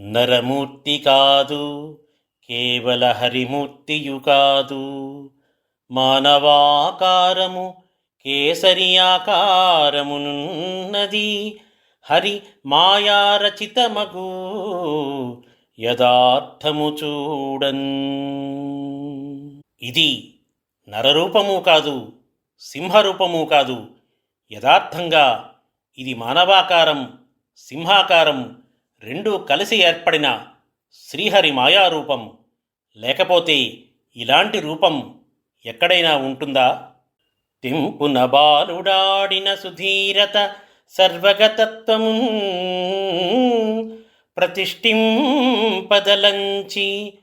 నరమూర్తి కాదు కేవల హరిమూర్తియు కాదు. మానవాకారము కేసరి ఆకారమునున్నది హరి మాయారచితమగు యథార్థము చూడన్. ఇది నరరూపము కాదు సింహరూపము కాదు. యథార్థంగా ఇది మానవాకారం సింహాకారం రెండూ కలిసి ఏర్పడిన శ్రీహరి మాయారూపం. లేకపోతే ఇలాంటి రూపం ఎక్కడైనా ఉంటుందా? తింపున బాలుడాడిన సుధీరత సర్వగతత్వము ప్రతిష్ఠింపదలంచి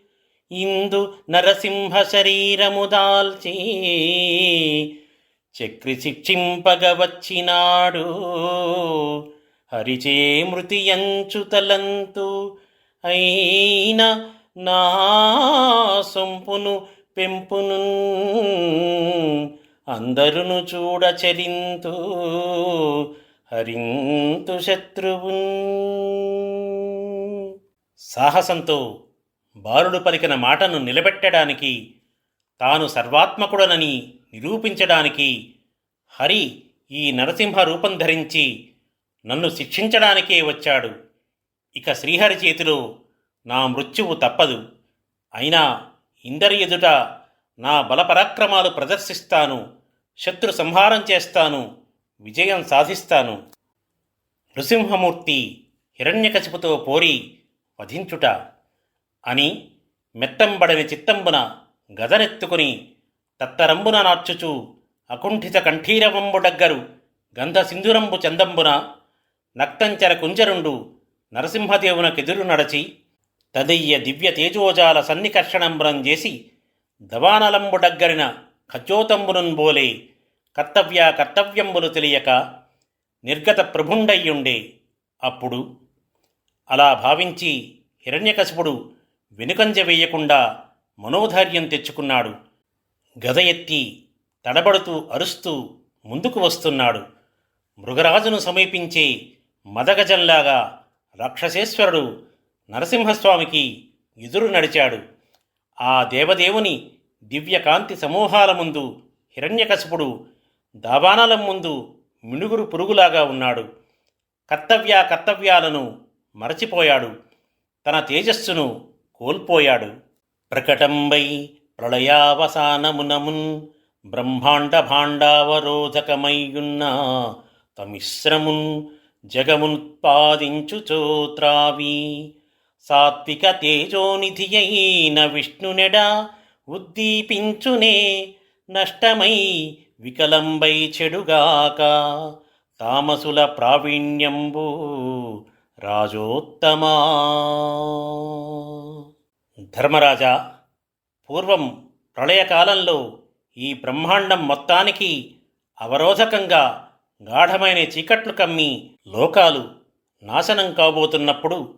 ఇందు నరసింహ శరీరము దాల్చి చక్రి శిక్షింపగ వచ్చినాడు. హరిచే మృతియంచుతలంతు అయిన నా సొంపును పెంపును అందరును చూడచరింతు హరింతు శత్రువు సాహసంతో బాలుడు పలికిన మాటను నిలబెట్టడానికి తాను సర్వాత్మకుడనని నిరూపించడానికి హరి ఈ నరసింహ రూపం ధరించి నన్ను శిక్షించడానికే వచ్చాడు. ఇక శ్రీహరి చేతిలో నా మృత్యువు తప్పదు. అయినా ఇందరి ఎదుట నా బలపరాక్రమాలు ప్రదర్శిస్తాను. శత్రు సంహారం చేస్తాను. విజయం సాధిస్తాను. నృసింహమూర్తి హిరణ్యకశిపుతో పోరి వధించుట అని మెత్తంబడని చిత్తంబున గదనెత్తుకుని తత్తరంబున నార్చుచు అకుంఠిత కంఠీరవంబుడగ్గరు గంధ సింధురంబు చందంబున నక్తంచర కుంజరుండు నరసింహదేవునకెదురు నడచి తదయ్య దివ్య తేజోజాల సన్నికర్షణంబరం చేసి దవానలంబుడగ్గరిన ఖజ్జోతంబునున్ బోలే కర్తవ్య కర్తవ్యంబులు తెలియక నిర్గత ప్రభుండయ్యుండే అప్పుడు. అలా భావించి హిరణ్యకశిపుడు వెనుకంజ వేయకుండా మనోధైర్యం తెచ్చుకున్నాడు. గద ఎత్తి తడబడుతూ అరుస్తూ ముందుకు వస్తున్నాడు. మృగరాజును సమీపించే మదగజంలాగా రాక్షసేశ్వరుడు నరసింహస్వామికి ఎదురు నడిచాడు. ఆ దేవదేవుని దివ్యకాంతి సమూహాల ముందు హిరణ్యకశపుడు దాబానాల ముందు మినుగురు పురుగులాగా ఉన్నాడు. కర్తవ్య కర్తవ్యాలను మరచిపోయాడు. తన తేజస్సును కోల్పోయాడు. ప్రకటంబై ప్రళయావసానమునమున్ బ్రహ్మాండ భాండావరోధకమయ్యున్న తమిశ్రమున్ జగముత్పాదించు చోత్రావి సాత్విక తేజోనిధి అయిన విష్ణునెడ ఉద్దీపించునే నష్టమై వికలంబై చెడుగాక. తామసుల ప్రావీణ్యంబు రాజోత్తమా. ధర్మరాజా పూర్వం ప్రళయకాలంలో ఈ బ్రహ్మాండం మొత్తానికి అవరోధకంగా గాఢమైన చీకట్లు కమ్మి లోకాలు నాశనం కాబోతున్నప్పుడు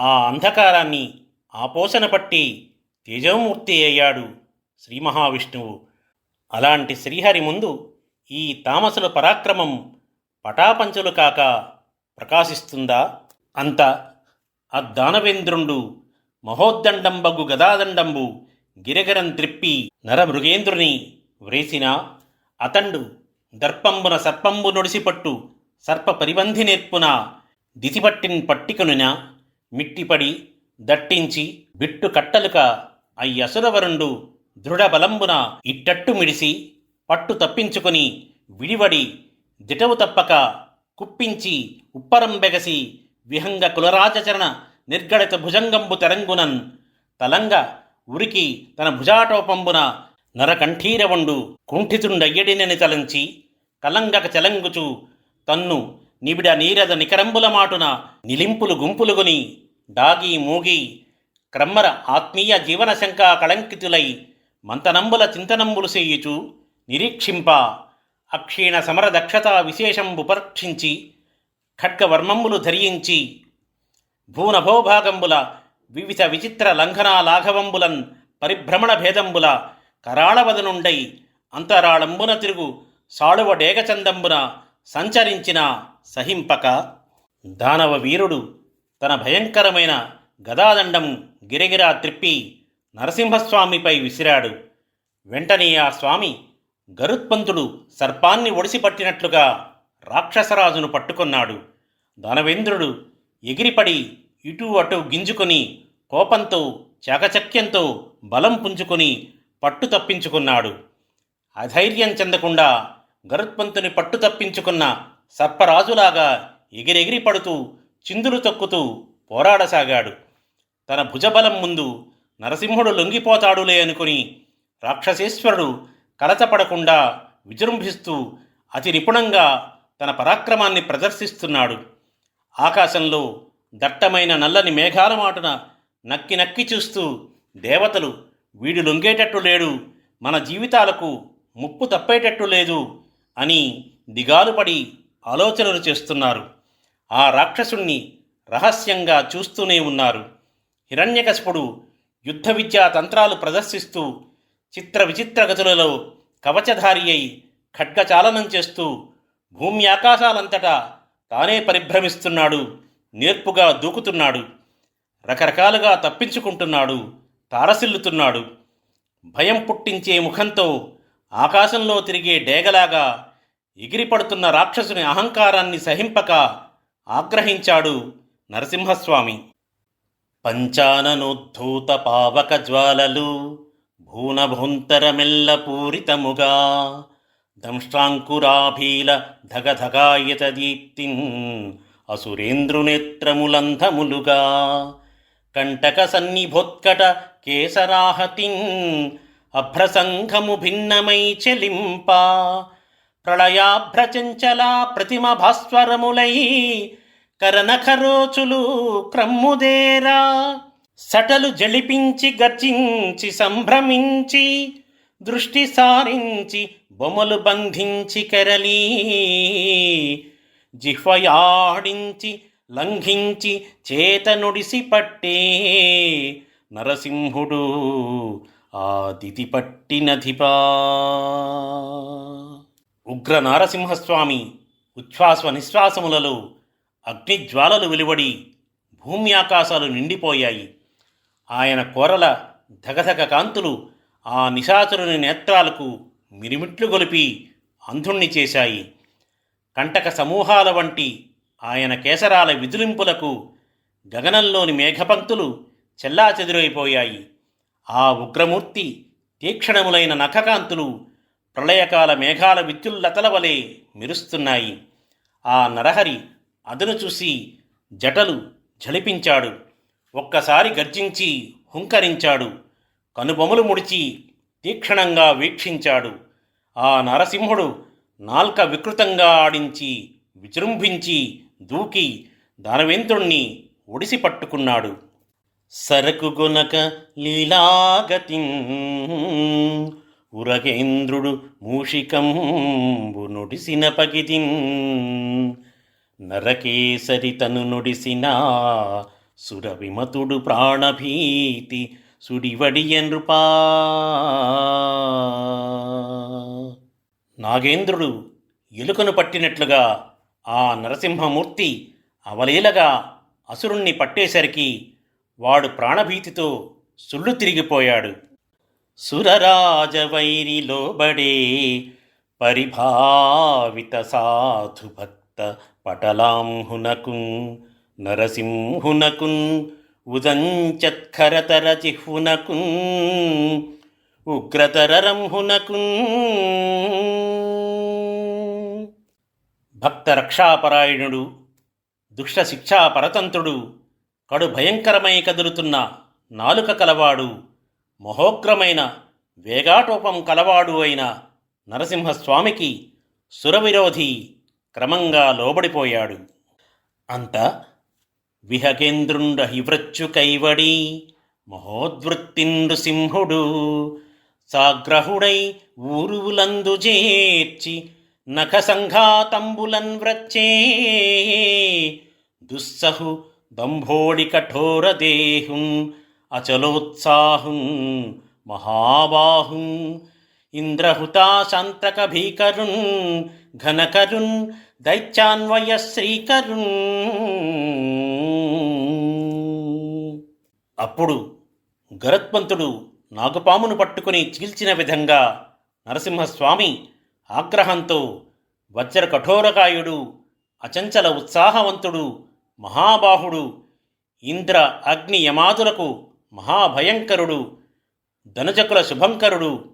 ఆ అంధకారాన్ని ఆపోసన పట్టి తేజోమూర్తి అయ్యాడు శ్రీ మహావిష్ణువు. అలాంటి శ్రీహరి ముందు ఈ తామసుల పరాక్రమం పటాపంచులు కాక ప్రకాశిస్తుందా? అంత అద్దానవేంద్రుండు మహోద్దండంబగు గదాదండంబు గిరగరం త్రిప్పి నరమృగేంద్రుని వ్రేసిన అతండు దర్పంబున సర్పంబు నొడిసిపట్టు సర్ప పరిబంధి నేర్పున దితిపట్టిన్ పట్టికనున మిట్టిపడి దట్టించి బిట్టు కట్టలుక అయ్యసురవరుండు దృఢబలంబున ఇట్టట్టు మిడిసి పట్టు తప్పించుకొని విడివడి దిటవు తప్పక కుప్పించి ఉప్పరం బెగసి విహంగ కులరాజచరణ నిర్గళిత భుజంగంబు తెరంగునన్ తలంగ ఉరికి తన భుజాటోపంబున నరకంఠీరవండు కుంఠితుండయ్యడినని తలంచి కలంగక చెలంగుచు తన్ను నిబిడ నీరద నికరంబుల మాటున నిలింపులు గుంపులుగుని డాగి మూగి క్రమ్మర ఆత్మీయ జీవన శంకా కళంకితులై మంతనంబుల చింతనంబులు చేయుచు నిరీక్షింప. అక్షీణ సమర దక్షత విశేషంబు పరీక్షించి ఖడ్గవర్మంబులు ధరించి భూనభోభాగంబుల వివిధ విచిత్ర లంఘనా లాఘవంబులన్ పరిభ్రమణ భేదంబుల కరాళవదనుండై అంతరాళంబున తిరుగు సాళువ డేగచందంబున సంచరించిన సహింపక దానవ వీరుడు తన భయంకరమైన గదాదండం గిరగిరా త్రిప్పి నరసింహస్వామిపై విసిరాడు. వెంటనే ఆ స్వామి గరుత్పంతుడు సర్పాన్ని ఒడిసిపట్టినట్లుగా రాక్షసరాజును పట్టుకొన్నాడు. దానవేంద్రుడు ఎగిరిపడి ఇటు అటు గింజుకొని కోపంతో చాకచక్యంతో బలం పుంజుకొని పట్టు తప్పించుకున్నాడు అధైర్యం చెందకుండా గరుత్పంతుని పట్టు తప్పించుకున్న సర్పరాజులాగా ఎగిరెగిరి పడుతూ చిందులు తొక్కుతూ పోరాడసాగాడు. తన భుజబలం ముందు నరసింహుడు లొంగిపోతాడులే అనుకుని రాక్షసేశ్వరుడు కలతపడకుండా విజృంభిస్తూ అతి నిపుణంగా తన పరాక్రమాన్ని ప్రదర్శిస్తున్నాడు. ఆకాశంలో దట్టమైన నల్లని మేఘాల మాటున నక్కి నక్కి చూస్తూ దేవతలు వీడు లొంగేటట్టు లేడు మన జీవితాలకు ముప్పు తప్పేటట్టు లేదు అని దిగాలుపడి ఆలోచనలు చేస్తున్నారు. ఆ రాక్షసుణ్ణి రహస్యంగా చూస్తూనే ఉన్నారు. హిరణ్యకశపుడు యుద్ధ విద్యా తంత్రాలు ప్రదర్శిస్తూ చిత్ర విచిత్ర గతులలో కవచధారి అయి ఖడ్గచాలనం చేస్తూ భూమి ఆకాశాలంతటా తానే పరిభ్రమిస్తున్నాడు నేర్పుగా దూకుతున్నాడు రకరకాలుగా తప్పించుకుంటున్నాడు తారసిల్లుతున్నాడు. భయం పుట్టించే ముఖంతో ఆకాశంలో తిరిగే డేగలాగా ఎగిరిపడుతున్న రాక్షసుని అహంకారాన్ని సహింపక ఆగ్రహించాడు నరసింహస్వామి. పంచాననోద్ధూత పావక జ్వాలలు భూనభుంతరమెల్ల పూరితముగా దంష్ట్రాంకురాభీల ధగధగాయత దీప్తిన్ అసురేంద్రునేత్రములంధములుగా కంటక సన్నిభోత్కట కేసరాహతిన్ అభ్రసంఘము భిన్నమై చెలింపా ప్రళయాభ్రచంచలా ప్రతిమ భాస్వరములై కరనఖరోచులు క్రమ్ముదేరా. సటలు జళిపించి గర్జించి సంభ్రమించి దృష్టి సారించి బొమ్మలు బంధించి కెరలి జిహ్వయాడించి లంఘించి చేత నుడిసి పట్టే నరసింహుడు ఆదితి పట్టినధిపా. ఉగ్ర నారసింహస్వామి ఉచ్ఛ్వాస నిశ్వాసములలో అగ్నిజ్వాలలు వెలువడి భూమి ఆకాశాలు నిండిపోయాయి. ఆయన కోరల ధగధగ కాంతులు ఆ నిశాచరుని నేత్రాలకు మిరిమిట్లు గొలిపి అంధుణ్ణి చేశాయి. కంటక సమూహాల వంటి ఆయన కేసరాల విజృంపులకు గగనంలోని మేఘపంక్తులు చెల్లాచెదురైపోయాయి. ఆ ఉగ్రమూర్తి తీక్షణములైన నఖకాంతులు ప్రళయకాల మేఘాల విద్యుల్లతల వలె మెరుస్తున్నాయి. ఆ నరహరి అదను చూసి జటలు జలిపించాడు ఒక్కసారి గర్జించి హుంకరించాడు. కనుబొమలు ముడిచి తీక్షణంగా వీక్షించాడు. ఆ నరసింహుడు నాల్క వికృతంగా ఆడించి విజృంభించి దూకి ధనవేంద్రుణ్ణి ఒడిసి పట్టుకున్నాడు. సరకు గొనక లీలాగతి ఉరగేంద్రుడు మూషికంబు నుడిసిన పగిదిన్ నరకేసరి తను నుడిసిన సురవిమతుడు ప్రాణభీతి సుడివడియనృపా నాగేంద్రుడు ఎలుకను పట్టినట్లుగా ఆ నరసింహమూర్తి అవలీలగా అసురుణ్ణి పట్టేసరికి వాడు ప్రాణభీతితో సుళ్ళు తిరిగిపోయాడు. సురరాజవైరిలోబడే పరిభావిత సాధుభక్త పటలాంహునకున్ నరసింహునకున్ ఉదంచత్కరతర జిహ్వునకున్ ఉగ్రతరరంహునకున్ భక్త రక్షాపరాయణుడు దుష్ట శిక్షా పరతంత్రుడు కడు భయంకరమై కదులుతున్న నాలుక కలవాడు మహోగ్రమైన వేగాటోపం కలవాడు అయిన నరసింహస్వామికి సురవిరోధి క్రమంగా లోబడిపోయాడు. అంత విహకేంద్రుండ హివృచ్చు కైవడి మహోద్వృత్తిండు సింహుడు సాగ్రహుడై ఊరువులందు చేర్చి నఖ సంఘాతంబులన్ వ్రచ్చే దుస్సహు దంభోడి కఠోర దేహుం అచలోత్సాహం మహాబాహుం ఇంద్రహుతాశాంతక భీకరుణ్ ఘనకరుణ్ దైత్యాన్వయ శ్రీకరుణ్ అప్పుడు గరత్మంతుడు నాగుపామును పట్టుకుని చీల్చిన విధంగా నరసింహస్వామి ఆగ్రహంతో వజ్ర కఠోరకాయుడు అచంచల ఉత్సాహవంతుడు మహాబాహుడు ఇంద్ర అగ్ని యమాదులకు మహాభయంకరుడు ధనుజకుల శుభంకరుడు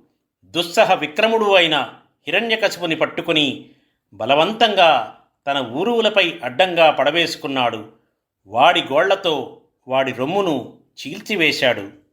దుస్సహ విక్రముడు అయిన హిరణ్యకశిపుని పట్టుకుని బలవంతంగా తన ఊరువులపై అడ్డంగా పడవేసుకున్నాడు. వాడి గోళ్ళతో వాడి రొమ్మును చీల్చివేశాడు.